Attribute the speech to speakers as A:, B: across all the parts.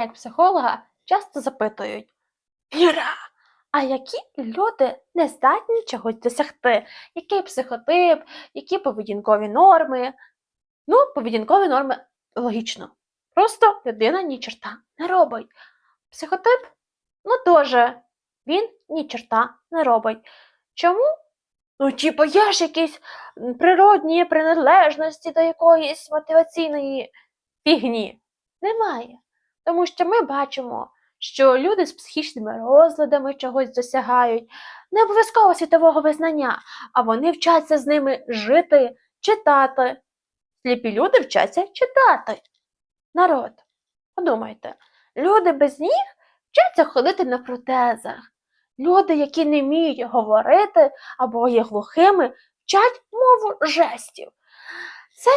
A: як психолога часто запитують: Іра, а які люди не здатні чогось досягти? Який психотип, які поведінкові норми? Ну, поведінкові норми логічно. Просто людина ні чорта не робить. Психотип, ну теж він ні чорта не робить. Чому? Ну, типу, є ж якісь природні приналежності до якоїсь мотиваційної фігні. Немає. Тому що ми бачимо, що люди з психічними розладами чогось досягають, не обов'язково світового визнання, а вони вчаться з ними жити, читати. Сліпі люди вчаться читати. Народ, подумайте, люди без ніг вчаться ходити на протезах. Люди, які не вміють говорити або є глухими, вчать мову жестів. Це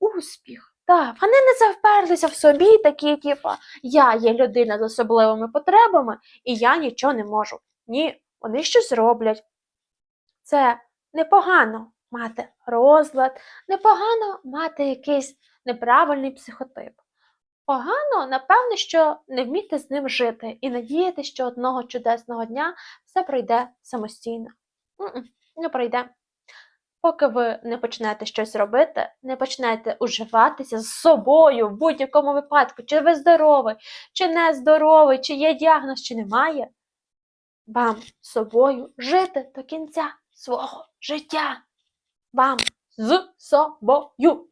A: успіх. Так, вони не завперлися в собі, такі, типу, я є людина з особливими потребами, і я нічого не можу. Ні, вони щось роблять. Це непогано мати розлад, непогано мати якийсь неправильний психотип. Погано, напевне, що не вміти з ним жити і надіяти, що одного чудесного дня все пройде самостійно. Не пройде. Поки ви не почнете щось робити, не почнете уживатися з собою в будь-якому випадку, чи ви здоровий, чи не здоровий, чи є діагноз, чи немає, вам з собою жити до кінця свого життя. Вам з собою.